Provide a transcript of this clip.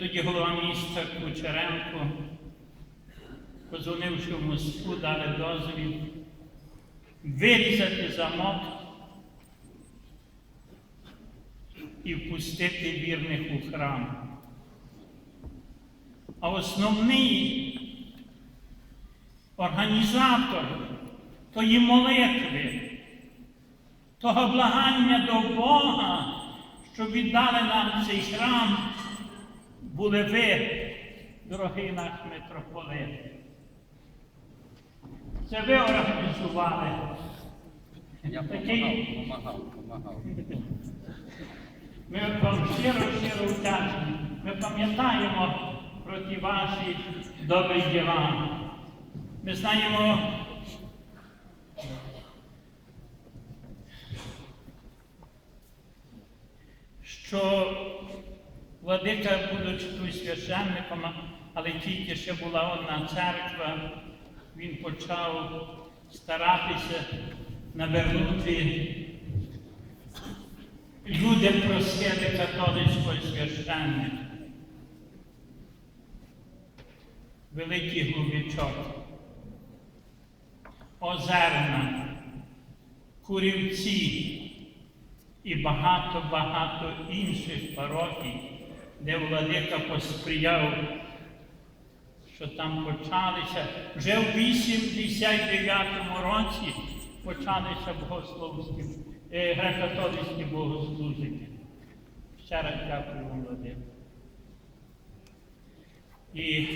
тоді голова міста Кучеренко, позвонивши в Москву, дали дозвіл вирізати замок і впустити вірних у храм. А основний організатор тої молитви, того благання до Бога, що віддали нам цей храм, були ви, дорогий наш митрополит. Це ви організували. Я Такий помагав, помагав, помагав. Ми вам щиро, щиро вдячні. Ми пам'ятаємо про ті ваші добрі діла. Ми знаємо, що владика, будучи тут священником, але тільки ще була одна церква, він почав старатися навернути Люди просили католицького священника. Великий Глубічок, Озерна, Курівці і багато-багато інших парокій, де владика посприяв, що там почалися. Вже в 89-му році почалися богословські, е, греко-католицькі. Ще раз дякую Владимир. І